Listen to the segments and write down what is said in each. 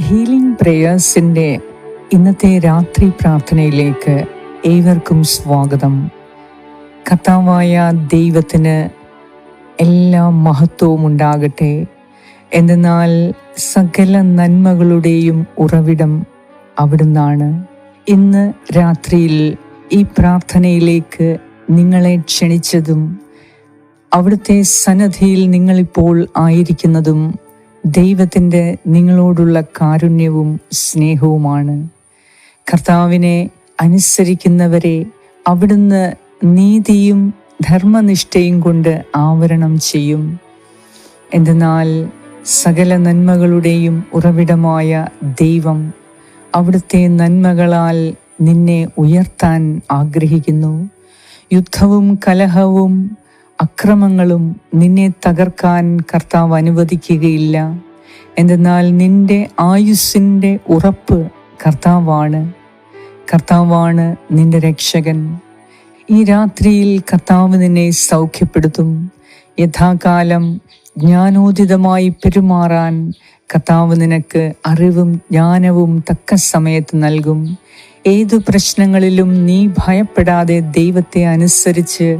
Healing പ്രേയേഴ്സിന്റെ ഇന്നത്തെ രാത്രി പ്രാർത്ഥനയിലേക്ക് ഏവർക്കും സ്വാഗതം. കർത്താവായ ദൈവത്തിന് എല്ലാ മഹത്വവും ഉണ്ടാകട്ടെ. എന്നാൽ സകല നന്മകളുടെയും ഉറവിടം അവിടുന്നാണ്. ഇന്ന് രാത്രിയിൽ ഈ പ്രാർത്ഥനയിലേക്ക് നിങ്ങളെ ക്ഷണിച്ചതും അവിടുത്തെ സന്നദ്ധിയിൽ നിങ്ങളിപ്പോൾ ആയിരിക്കുന്നതും ദൈവത്തിന്റെ നിങ്ങളോടുള്ള കാരുണ്യവും സ്നേഹവുമാണ്. കർത്താവിനെ അനുസരിക്കുന്നവരെ അവിടുന്ന് നീതിയും ധർമ്മനിഷ്ഠയും കൊണ്ട് ആവരണം ചെയ്യും. എന്തെന്നാൽ സകല നന്മകളുടെയും ഉറവിടമായ ദൈവം അവിടുത്തെ നന്മകളാൽ നിന്നെ ഉയർത്താൻ ആഗ്രഹിക്കുന്നു. യുദ്ധവും കലഹവും അക്രമങ്ങളും നിന്നെ തകർക്കാൻ കർത്താവ് അനുവദിക്കുകയില്ല. എന്തെന്നാൽ നിന്റെ ആയുസ്സിന്റെ ഉറപ്പ് കർത്താവാണ്. കർത്താവാണ് നിന്റെ രക്ഷകൻ. ഈ രാത്രിയിൽ കർത്താവ് നിന്നെ സൗഖ്യപ്പെടുത്തും. യഥാകാലം ജ്ഞാനോദിതമായി പെരുമാറാൻ കർത്താവ് നിനക്ക് അറിവും ജ്ഞാനവും തക്ക സമയത്ത് നൽകും. ഏതു പ്രശ്നങ്ങളിലും നീ ഭയപ്പെടാതെ ദൈവത്തെ അനുസരിച്ച്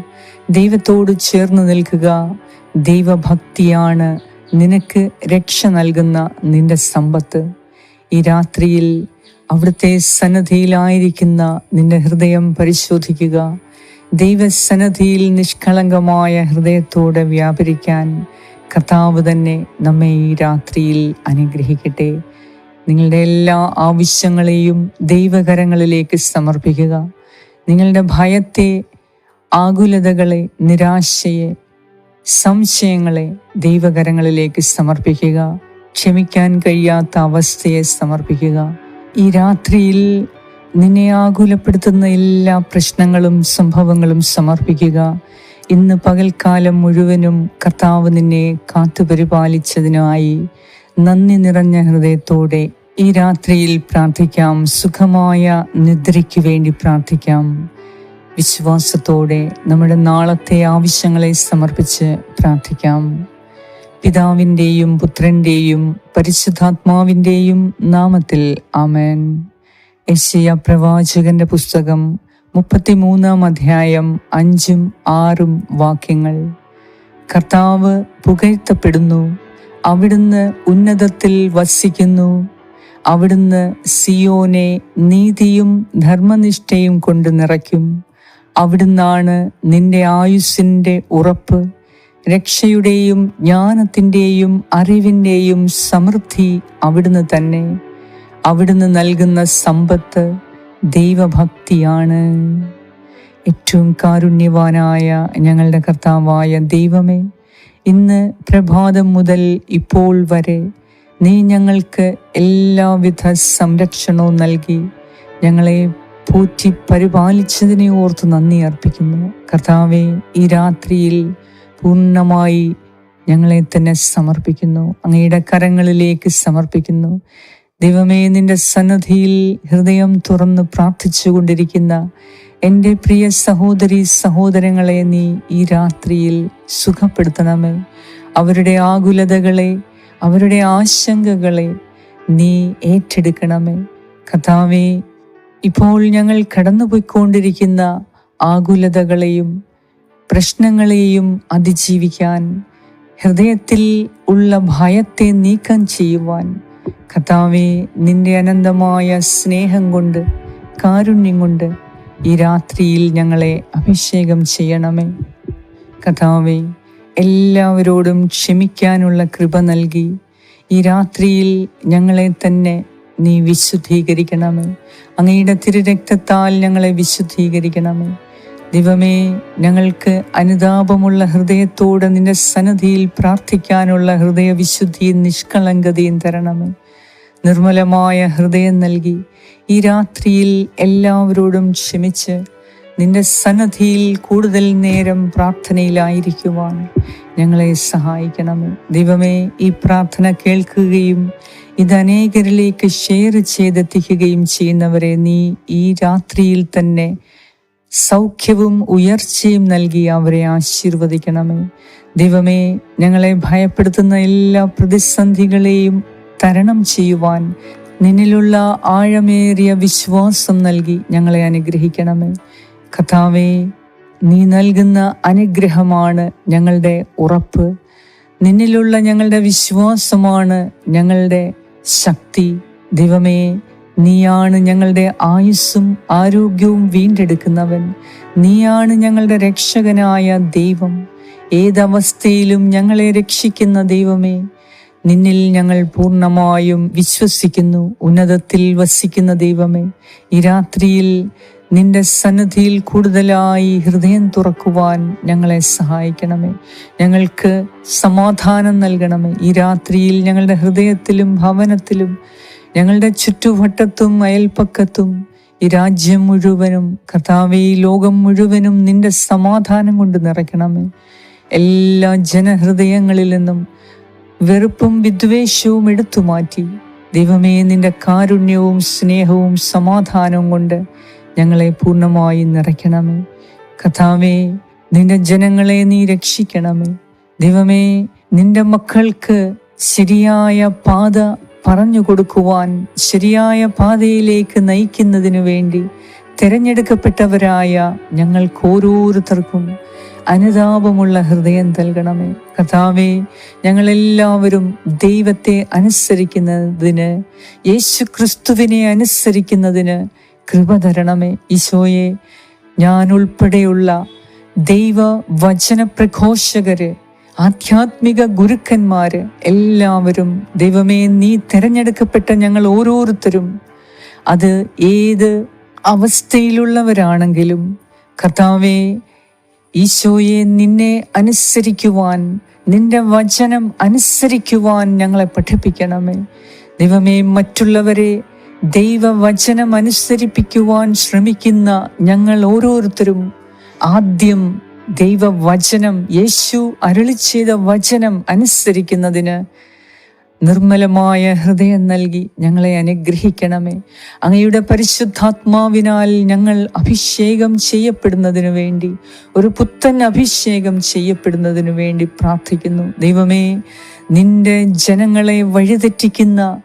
ദൈവത്തോട് ചേർന്ന് നിൽക്കുക. ദൈവഭക്തിയാണ് നിനക്ക് രക്ഷ നൽകുന്ന നിന്റെ സമ്പത്ത്. ഈ രാത്രിയിൽ അവിടുത്തെ സന്നദ്ധിയിലായിരിക്കുന്ന നിന്റെ ഹൃദയം പരിശോധിക്കുക. ദൈവസന്നദ്ധിയിൽ നിഷ്കളങ്കമായ ഹൃദയത്തോടെ വ്യാപരിക്കാൻ കർത്താവ് തന്നെ നമ്മെ ഈ രാത്രിയിൽ അനുഗ്രഹിക്കട്ടെ. നിങ്ങളുടെ എല്ലാ ആവശ്യങ്ങളെയും ദൈവകരങ്ങളിലേക്ക് സമർപ്പിക്കുക. നിങ്ങളുടെ ഭയത്തെ ആകുലതകളെ നിരാശയെ സംശയങ്ങളെ ദൈവകരങ്ങളിലേക്ക് സമർപ്പിക്കുക. ക്ഷമിക്കാൻ കഴിയാത്ത അവസ്ഥയെ സമർപ്പിക്കുക. ഈ രാത്രിയിൽ നിന്നെ ആകുലപ്പെടുത്തുന്ന എല്ലാ പ്രശ്നങ്ങളും സംഭവങ്ങളും സമർപ്പിക്കുക. ഇന്ന് പകൽക്കാലം മുഴുവനും കർത്താവ് നിന്നെ കാത്തുപരിപാലിച്ചതിനായി നന്ദി നിറഞ്ഞ ഹൃദയത്തോടെ ഈ രാത്രിയിൽ പ്രാർത്ഥിക്കാം. സുഖമായ നിദ്രയ്ക്ക് വേണ്ടി പ്രാർത്ഥിക്കാം. വിശ്വാസത്തോടെ നമ്മുടെ നാളത്തെ ആവശ്യങ്ങളെ സമർപ്പിച്ച് പ്രാർത്ഥിക്കാം. പിതാവിന്റെയും പുത്രന്റെയും പരിശുദ്ധാത്മാവിന്റെയും നാമത്തിൽ ആമേൻ. യശയ പ്രവാചകന്റെ പുസ്തകം മുപ്പത്തിമൂന്നാം അധ്യായം അഞ്ചും ആറും വാക്യങ്ങൾ. കർത്താവ് പുകഴ്ത്തപ്പെടുന്നു അവിടുന്ന് ഉന്നതത്തിൽ വസിക്കുന്നു. അവിടുന്ന് സിയോനെ നീതിയും ധർമ്മനിഷ്ഠയും കൊണ്ട് നിറയ്ക്കും. അവിടുന്നാണ് നിന്റെ ആയുസ്സിന്റെ ഉറപ്പ്. രക്ഷയുടെയും ജ്ഞാനത്തിന്റെയും അറിവിന്റെയും സമൃദ്ധി അവിടുന്ന് തന്നെ. അവിടുന്ന് നൽകുന്ന സമ്പത്ത് ദൈവഭക്തിയാണ്. ഏറ്റവും കാരുണ്യവാനായ ഞങ്ങളുടെ കർത്താവായ ദൈവമേ ഇന്ന് പ്രഭാതം മുതൽ ഇപ്പോൾ വരെ നീ ഞങ്ങൾക്ക് എല്ലാവിധ സംരക്ഷണവും നൽകി. ഞങ്ങളെ പൂറ്റി പരിപാലിച്ചതിനെ ഓർത്ത് നന്ദി അർപ്പിക്കുന്നു. കർത്താവെ ഈ രാത്രിയിൽ പൂർണമായി ഞങ്ങളെ തന്നെ സമർപ്പിക്കുന്നു. അങ്ങയുടെ കരങ്ങളിലേക്ക് സമർപ്പിക്കുന്നു. ദൈവമേ നിന്റെ സന്നദ്ധിയിൽ ഹൃദയം തുറന്ന് പ്രാർത്ഥിച്ചു കൊണ്ടിരിക്കുന്ന എന്റെ പ്രിയ സഹോദരി സഹോദരങ്ങളെ നീ ഈ രാത്രിയിൽ സുഖപ്പെടുത്തണമേ. അവരുടെ ആകുലതകളെ അവരുടെ ആശങ്കകളെ നീ ഏറ്റെടുക്കണമേ. കഥാവേ ഇപ്പോൾ ഞങ്ങൾ കടന്നുപോയിക്കൊണ്ടിരിക്കുന്ന ആകുലതകളെയും പ്രശ്നങ്ങളെയും അതിജീവിക്കാൻ ഹൃദയത്തിൽ ഉള്ള ഭയത്തെ നീക്കം ചെയ്യുവാൻ കഥാവെ നിന്റെ അനന്തമായ സ്നേഹം കൊണ്ട് കാരുണ്യം കൊണ്ട് ഈ രാത്രിയിൽ ഞങ്ങളെ അഭിഷേകം ചെയ്യണമേ. കഥാവെ എല്ലാവരോടും ക്ഷമിക്കാനുള്ള കൃപ നൽകി ഈ രാത്രിയിൽ ഞങ്ങളെ തന്നെ നീ വിശുദ്ധീകരിക്കണമേ. അങ്ങയുടെ തിരുരക്തത്താൽ ഞങ്ങളെ വിശുദ്ധീകരിക്കണമേ. ദൈവമേ ഞങ്ങൾക്ക് അനുതാപമുള്ള ഹൃദയത്തോടെ നിന്റെ സന്നദ്ധിയിൽ പ്രാർത്ഥിക്കാനുള്ള ഹൃദയവിശുദ്ധിയും നിഷ്കളങ്കതയും തരണമേ. നിർമ്മലമായ ഹൃദയം നൽകി ഈ രാത്രിയിൽ എല്ലാവരോടും ക്ഷമിച്ച് നിന്റെ സന്നദ്ധിയിൽ കൂടുതൽ നേരം പ്രാർത്ഥനയിലായിരിക്കുവാൻ ഞങ്ങളെ സഹായിക്കണമേ. ദൈവമേ ഈ പ്രാർത്ഥന കേൾക്കുകയും ഇത് അനേകരിലേക്ക് ഷെയർ ചെയ്തെത്തിക്കുകയും ചെയ്യുന്നവരെ നീ ഈ രാത്രിയിൽ തന്നെ സൗഖ്യവും ഉയർച്ചയും നൽകി അവരെ ആശീർവദിക്കണമേ. ദൈവമേ ഞങ്ങളെ ഭയപ്പെടുത്തുന്ന എല്ലാ പ്രതിസന്ധികളെയും തരണം ചെയ്യുവാൻ നിന്നിലുള്ള ആഴമേറിയ വിശ്വാസം നൽകി ഞങ്ങളെ അനുഗ്രഹിക്കണമേ. കഥാവേ നീ നൽകുന്ന അനുഗ്രഹമാണ് ഞങ്ങളുടെ ഉറപ്പ്. നിന്നിലുള്ള ഞങ്ങളുടെ വിശ്വാസമാണ് ഞങ്ങളുടെ ശക്തി. ദൈവമേ നീയാണ് ഞങ്ങളുടെ ആയുസ്സും ആരോഗ്യവും വീണ്ടെടുക്കുന്നവൻ. നീയാണ് ഞങ്ങളുടെ രക്ഷകനായ ദൈവം. ഏതവസ്ഥയിലും ഞങ്ങളെ രക്ഷിക്കുന്ന ദൈവമേ നിന്നിൽ ഞങ്ങൾ പൂർണമായും വിശ്വസിക്കുന്നു. ഉന്നതത്തിൽ വസിക്കുന്ന ദൈവമേ ഈ രാത്രിയിൽ നിന്റെ സന്നിധിയിൽ കൂടുതലായി ഹൃദയം തുറക്കുവാൻ ഞങ്ങളെ സഹായിക്കണമേ. ഞങ്ങൾക്ക് സമാധാനം നൽകണമേ. ഈ രാത്രിയിൽ ഞങ്ങളുടെ ഹൃദയത്തിലും ഭവനത്തിലും ഞങ്ങളുടെ ചുറ്റുവട്ടത്തും അയൽപ്പക്കത്തും ഈ രാജ്യം മുഴുവനും കർത്താവെ ഈ ലോകം മുഴുവനും നിന്റെ സമാധാനം കൊണ്ട് നിറയ്ക്കണമേ. എല്ലാ ജനഹൃദയങ്ങളിൽ നിന്നും വെറുപ്പും വിദ്വേഷവും എടുത്തു മാറ്റി. ദൈവമേ നിന്റെ കാരുണ്യവും സ്നേഹവും സമാധാനവും കൊണ്ട് ഞങ്ങളെ പൂർണമായി നിറയ്ക്കണമേ. കഥാവേ നിന്റെ ജനങ്ങളെ നീ രക്ഷിക്കണമേ. ദൈവമേ നിന്റെ മക്കൾക്ക് ശരിയായ പാത പറഞ്ഞു കൊടുക്കുവാൻ ശരിയായ പാതയിലേക്ക് നയിക്കുന്നതിനു വേണ്ടി തിരഞ്ഞെടുക്കപ്പെട്ടവരായ ഞങ്ങൾക്ക് ഓരോരുത്തർക്കും അനുതാപമുള്ള ഹൃദയം നൽകണമേ. കഥാവേ ഞങ്ങളെല്ലാവരും ദൈവത്തെ അനുസരിക്കുന്നതിന് യേശു ക്രിസ്തുവിനെ അനുസരിക്കുന്നതിന് കൃപ തരണമേ. ഈശോയെ ഞാൻ ഉൾപ്പെടെയുള്ള ദൈവ വചന പ്രഘോഷകര് ആധ്യാത്മിക ഗുരുക്കന്മാര് എല്ലാവരും ദൈവമേ നീ തിരഞ്ഞെടുക്കപ്പെട്ട ഞങ്ങൾ ഓരോരുത്തരും അത് ഏത് അവസ്ഥയിലുള്ളവരാണെങ്കിലും കർത്താവെ ഈശോയെ നിന്നെ അനുസരിക്കുവാൻ നിന്റെ വചനം അനുസരിക്കുവാൻ ഞങ്ങളെ പഠിപ്പിക്കണമേ. ദൈവമേ മറ്റുള്ളവരെ ദൈവവചനം അനുസരിപ്പിക്കുവാൻ ശ്രമിക്കുന്ന ഞങ്ങൾ ഓരോരുത്തരും ആദ്യം ദൈവവചനം യേശു അരുളി വചനം അനുസരിക്കുന്നതിന് നിർമ്മലമായ ഹൃദയം നൽകി ഞങ്ങളെ അനുഗ്രഹിക്കണമേ. അങ്ങയുടെ പരിശുദ്ധാത്മാവിനാൽ ഞങ്ങൾ അഭിഷേകം ചെയ്യപ്പെടുന്നതിനു വേണ്ടി ഒരു പുത്തൻ അഭിഷേകം ചെയ്യപ്പെടുന്നതിനു വേണ്ടി പ്രാർത്ഥിക്കുന്നു. ദൈവമേ നിന്റെ ജനങ്ങളെ വഴിതെറ്റിക്കുന്ന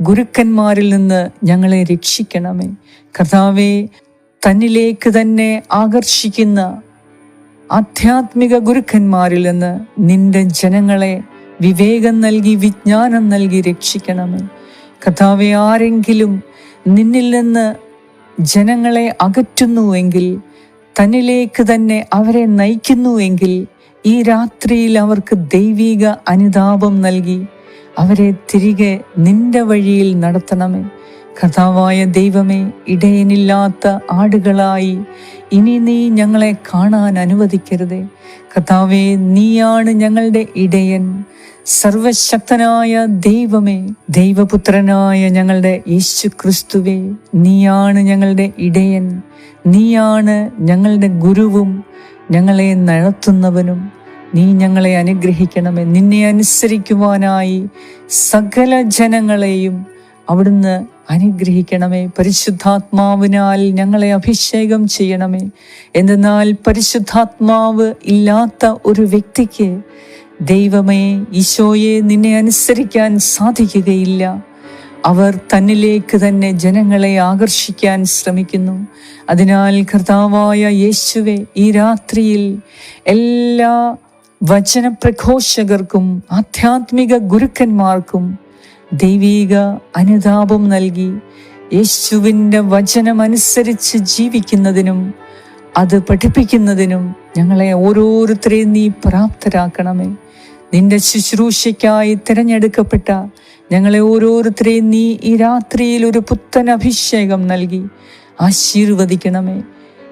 ഗുരുക്കന്മാരിൽ നിന്ന് ഞങ്ങളെ രക്ഷിക്കണമേ. കർത്താവെ തന്നിലേക്ക് തന്നെ ആകർഷിക്കുന്ന ആധ്യാത്മിക ഗുരുക്കന്മാരിൽ നിന്ന് നിന്റെ ജനങ്ങളെ വിവേകം നൽകി വിജ്ഞാനം നൽകി രക്ഷിക്കണമേ. കഥാവെ ആരെങ്കിലും നിന്നിൽ നിന്ന് ജനങ്ങളെ അകറ്റുന്നുവെങ്കിൽ തന്നിലേക്ക് തന്നെ അവരെ നയിക്കുന്നുവെങ്കിൽ ഈ രാത്രിയിൽ അവർക്ക് ദൈവിക അനുതാപം നൽകി അവരെ തിരികെ നിന്റെ വഴിയിൽ നടത്തണമേ. കഥാവായ ദൈവമേ ഇടയനില്ലാത്ത ആടുകളായി ഇനി നീ ഞങ്ങളെ കാണാൻ അനുവദിക്കരുതേ. കഥാവേ നീയാണ് ഞങ്ങളുടെ ഇടയൻ. സർവശക്തനായ ദൈവമേ ദൈവപുത്രനായ ഞങ്ങളുടെ യേശു ക്രിസ്തുവേ നീയാണ് ഞങ്ങളുടെ ഇടയൻ നീയാണ് ഞങ്ങളുടെ ഗുരുവും ഞങ്ങളെ നടത്തുന്നവനും. നീ ഞങ്ങളെ അനുഗ്രഹിക്കണമേ. നിന്നെ അനുസരിക്കുവാനായി സകല ജനങ്ങളെയും അവിടുന്ന് അനുഗ്രഹിക്കണമേ. പരിശുദ്ധാത്മാവിനാൽ ഞങ്ങളെ അഭിഷേകം ചെയ്യണമേ. എന്തെന്നാൽ പരിശുദ്ധാത്മാവ് ഇല്ലാത്ത ഒരു വ്യക്തിക്ക് ദൈവമേ ഈശോയെ നിന്നെ അനുസരിക്കാൻ സാധിക്കുകയില്ല. അവർ തന്നിലേക്ക് തന്നെ ജനങ്ങളെ ആകർഷിക്കാൻ ശ്രമിക്കുന്നു. അതിനാൽ കർത്താവായ യേശുവെ ഈ രാത്രിയിൽ എല്ലാ വചനപ്രഘോഷകർക്കും ആധ്യാത്മിക ഗുരുക്കന്മാർക്കും ദൈവീക അനുതാപം നൽകി യേശുവിന്റെ വചനമനുസരിച്ച് ജീവിക്കുന്നതിനും അത് പഠിപ്പിക്കുന്നതിനും ഞങ്ങളെ ഓരോരുത്തരെയും നീ പ്രാപ്തരാക്കണമേ. നിന്റെ ശുശ്രൂഷയ്ക്കായി തിരഞ്ഞെടുക്കപ്പെട്ട ഞങ്ങളെ ഓരോരുത്തരെയും നീ ഈ രാത്രിയിൽ ഒരു പുത്തൻ അഭിഷേകം നൽകി. ആശീർവദിക്കണമേ.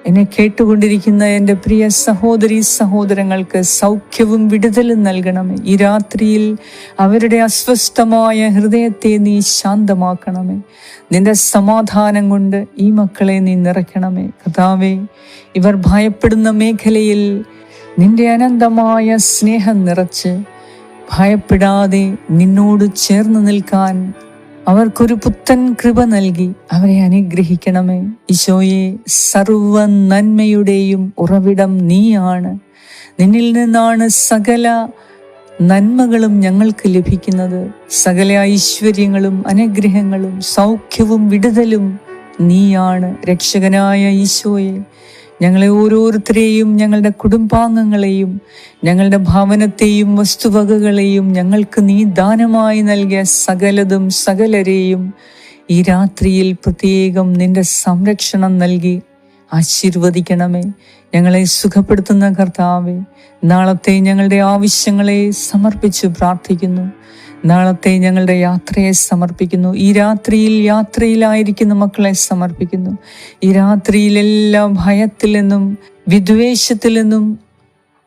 എന്നെ കേട്ടുകൊണ്ടിരിക്കുന്ന എന്റെ പ്രിയ സഹോദരി സഹോദരങ്ങൾക്ക് സൗഖ്യവും വിടുതലും നൽകണമേ. ഈ രാത്രിയിൽ അവരുടെ അസ്വസ്ഥമായ ഹൃദയത്തെ നീ ശാന്തമാക്കണമേ. നിന്റെ സമാധാനം കൊണ്ട് ഈ മക്കളെ നീ നിറയ്ക്കണമേ. കഥാവേ ഇവർ ഭയപ്പെടുന്ന മേഖലയിൽ നിന്റെ അനന്തമായ സ്നേഹം നിറച്ച് ഭയപ്പെടാതെ നിന്നോട് ചേർന്ന് നിൽക്കാൻ അവർക്കൊരു പുത്തൻ കൃപ നൽകി അവരെ അനുഗ്രഹിക്കണമേ. ഈശോയെ സർവ നന്മയുടെയും ഉറവിടം നീയാണ്. നിന്നിൽ നിന്നാണ് സകല നന്മകളും ഞങ്ങൾക്ക് ലഭിക്കുന്നത്. സകല ഐശ്വര്യങ്ങളും അനുഗ്രഹങ്ങളും സൗഖ്യവും വിടുതലും നീയാണ്. രക്ഷകനായ ഈശോയെ ഞങ്ങളെ ഓരോരുത്തരെയും ഞങ്ങളുടെ കുടുംബാംഗങ്ങളെയും ഞങ്ങളുടെ ഭവനത്തെയും വസ്തുവകകളെയും ഞങ്ങൾക്ക് നീ ദാനമായി നൽകിയ സകലതും സകലരെയും ഈ രാത്രിയിൽ പ്രത്യേകം നിന്റെ സംരക്ഷണം നൽകി ആശീർവദിക്കണമേ. ഞങ്ങളെ സുഖപ്പെടുത്തുന്ന കർത്താവെ നാളത്തെ ഞങ്ങളുടെ ആവശ്യങ്ങളെ സമർപ്പിച്ചു പ്രാർത്ഥിക്കുന്നു. നാളത്തെ ഞങ്ങളുടെ യാത്രയെ സമർപ്പിക്കുന്നു. ഈ രാത്രിയിൽ യാത്രയിലായിരിക്കുന്ന മക്കളെ സമർപ്പിക്കുന്നു. ഈ രാത്രിയിലെല്ലാം ഭയത്തിൽ നിന്നും വിദ്വേഷത്തിൽ നിന്നും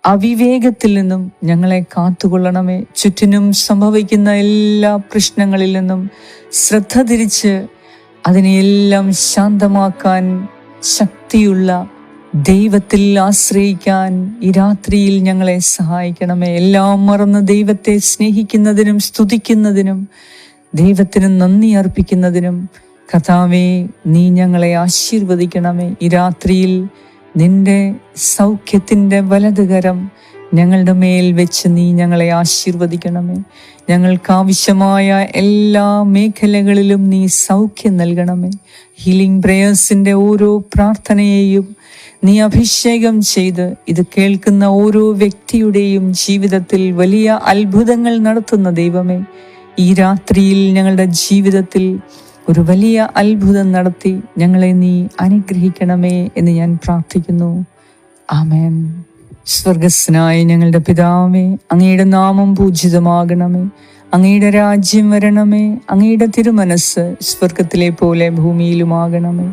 അവിവേകത്തിൽ നിന്നും ഞങ്ങളെ കാത്തുകൊള്ളണമേ. ചുറ്റിനും സംഭവിക്കുന്ന എല്ലാ പ്രശ്നങ്ങളിൽ നിന്നും ശ്രദ്ധ തിരിച്ച് അതിനെയെല്ലാം ശാന്തമാക്കാൻ ശക്തിയുള്ള ദൈവത്തിൽ ആശ്രയിക്കാൻ ഈ രാത്രിയിൽ ഞങ്ങളെ സഹായിക്കണമേ. എല്ലാം മറന്ന് ദൈവത്തെ സ്നേഹിക്കുന്നതിനും സ്തുതിക്കുന്നതിനും ദൈവത്തിന് നന്ദി അർപ്പിക്കുന്നതിനും കഥാവേ നീ ഞങ്ങളെ ആശീർവദിക്കണമേ. ഈ രാത്രിയിൽ നിന്റെ സൗഖ്യത്തിന്റെ വലതുകരം ഞങ്ങളുടെ മേൽ വെച്ച് നീ ഞങ്ങളെ ആശീർവദിക്കണമേ. ഞങ്ങൾക്ക് ആവശ്യമായ എല്ലാ മേഖലകളിലും നീ സൗഖ്യം നൽകണമേ. ഹീലിംഗ് പ്രേയേഴ്സിന്റെ ഓരോ പ്രാർത്ഥനയെയും നീ അഭിഷേകം ചെയ്ത് ഇത് കേൾക്കുന്ന ഓരോ വ്യക്തിയുടെയും ജീവിതത്തിൽ വലിയ അത്ഭുതങ്ങൾ നടത്തുന്ന ദൈവമേ. ഈ രാത്രിയിൽ ഞങ്ങളുടെ ജീവിതത്തിൽ ഒരു വലിയ അത്ഭുതം നടത്തി ഞങ്ങളെ നീ അനുഗ്രഹിക്കണമേ എന്ന് ഞാൻ പ്രാർത്ഥിക്കുന്നു. ആമേൻ. സ്വർഗസ്നായ ഞങ്ങളുടെ പിതാവേ അങ്ങയുടെ നാമം പൂജിതമാകണമേ. അങ്ങയുടെ രാജ്യം വരണമേ. അങ്ങയുടെ തിരുമനസ് സ്വർഗത്തിലെ പോലെ ഭൂമിയിലുമാകണമേ.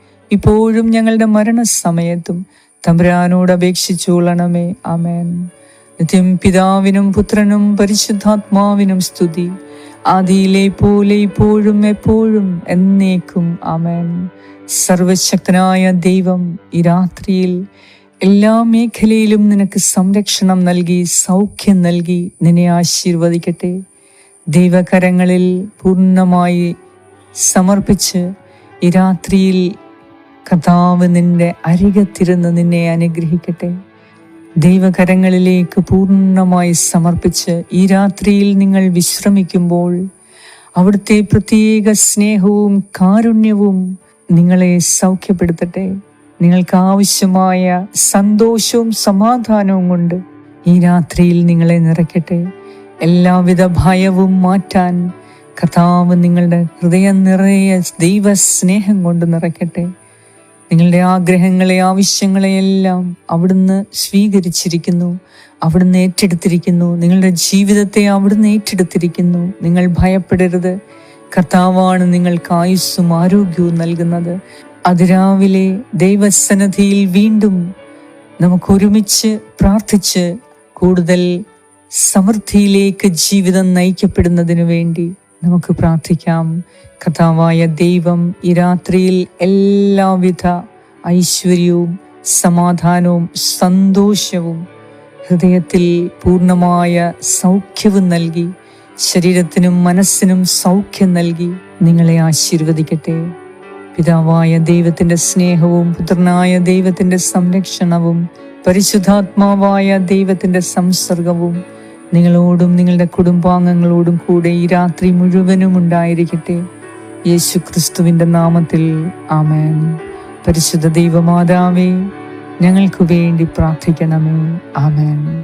ഇപ്പോഴും ഞങ്ങളുടെ മരണസമയത്തും തമ്പുരാനോട് അപേക്ഷിച്ചുകൊള്ളണമേ. ആമേൻ. നിത്യം പിതാവിനും പുത്രനും പരിശുദ്ധാത്മാവിനും സ്തുതി. ആദിയിലെ പോലെ ഇപ്പോഴും എപ്പോഴും എന്നേക്കും ആമേൻ. സർവശക്തനായ ദൈവം ഈ രാത്രിയിൽ എല്ലാ മേഖലയിലും നിനക്ക് സംരക്ഷണം നൽകി സൗഖ്യം നൽകി നിന്നെ ആശീർവദിക്കട്ടെ. ദൈവകരങ്ങളിൽ പൂർണമായി സമർപ്പിച്ച് ഈ രാത്രിയിൽ കഥാവ് നിന്റെ അരികത്തിരുന്ന് നിന്നെ അനുഗ്രഹിക്കട്ടെ. ദൈവകരങ്ങളിലേക്ക് പൂർണമായി സമർപ്പിച്ച് ഈ രാത്രിയിൽ നിങ്ങൾ വിശ്രമിക്കുമ്പോൾ അവിടുത്തെ പ്രത്യേക സ്നേഹവും കാരുണ്യവും നിങ്ങളെ സൗഖ്യപ്പെടുത്തട്ടെ. നിങ്ങൾക്ക് ആവശ്യമായ സന്തോഷവും സമാധാനവും കൊണ്ട് ഈ രാത്രിയിൽ നിങ്ങളെ നിറയ്ക്കട്ടെ. എല്ലാവിധ ഭയവും മാറ്റാൻ കഥാവ് നിങ്ങളുടെ ഹൃദയം നിറയെ ദൈവസ്നേഹം കൊണ്ട് നിറയ്ക്കട്ടെ. നിങ്ങളുടെ ആഗ്രഹങ്ങളെ ആവശ്യങ്ങളെ എല്ലാം അവിടുന്ന് സ്വീകരിച്ചിരിക്കുന്നു. അവിടുന്ന് ഏറ്റെടുത്തിരിക്കുന്നു. നിങ്ങളുടെ ജീവിതത്തെ അവിടുന്ന് ഏറ്റെടുത്തിരിക്കുന്നു. നിങ്ങൾ ഭയപ്പെടരുത്. കർത്താവാണ് നിങ്ങൾക്ക് ആയുസ്സും ആരോഗ്യവും നൽകുന്നത്. അതിരാവിലെ ദൈവസന്നധിയിൽ വീണ്ടും നമുക്ക് ഒരുമിച്ച് പ്രാർത്ഥിച്ച് കൂടുതൽ സമൃദ്ധിയിലേക്ക് ജീവിതം നയിക്കപ്പെടുന്നതിനു വേണ്ടി നമുക്ക് പ്രാർത്ഥിക്കാം. കഥാവായ ദൈവം ഈ രാത്രിയിൽ എല്ലാവിധ ഐശ്വര്യവും സമാധാനവും സന്തോഷവും ഹൃദയത്തിൽ പൂർണമായ സൗഖ്യവും നൽകി ശരീരത്തിനും മനസ്സിനും സൗഖ്യം നൽകി നിങ്ങളെ ആശീർവദിക്കട്ടെ. പിതാവായ ദൈവത്തിന്റെ സ്നേഹവും പുത്രനായ ദൈവത്തിന്റെ സംരക്ഷണവും പരിശുദ്ധാത്മാവായ ദൈവത്തിന്റെ സംസർഗവും നിങ്ങളോടും നിങ്ങളുടെ കുടുംബാംഗങ്ങളോടും കൂടെ ഈ രാത്രി മുഴുവനും ഉണ്ടായിരിക്കട്ടെ. യേശു ക്രിസ്തുവിന്റെ നാമത്തിൽ ആമേൻ. പരിശുദ്ധ ദൈവമാതാവേ ഞങ്ങൾക്ക് വേണ്ടി പ്രാർത്ഥിക്കണമേ. ആമേൻ.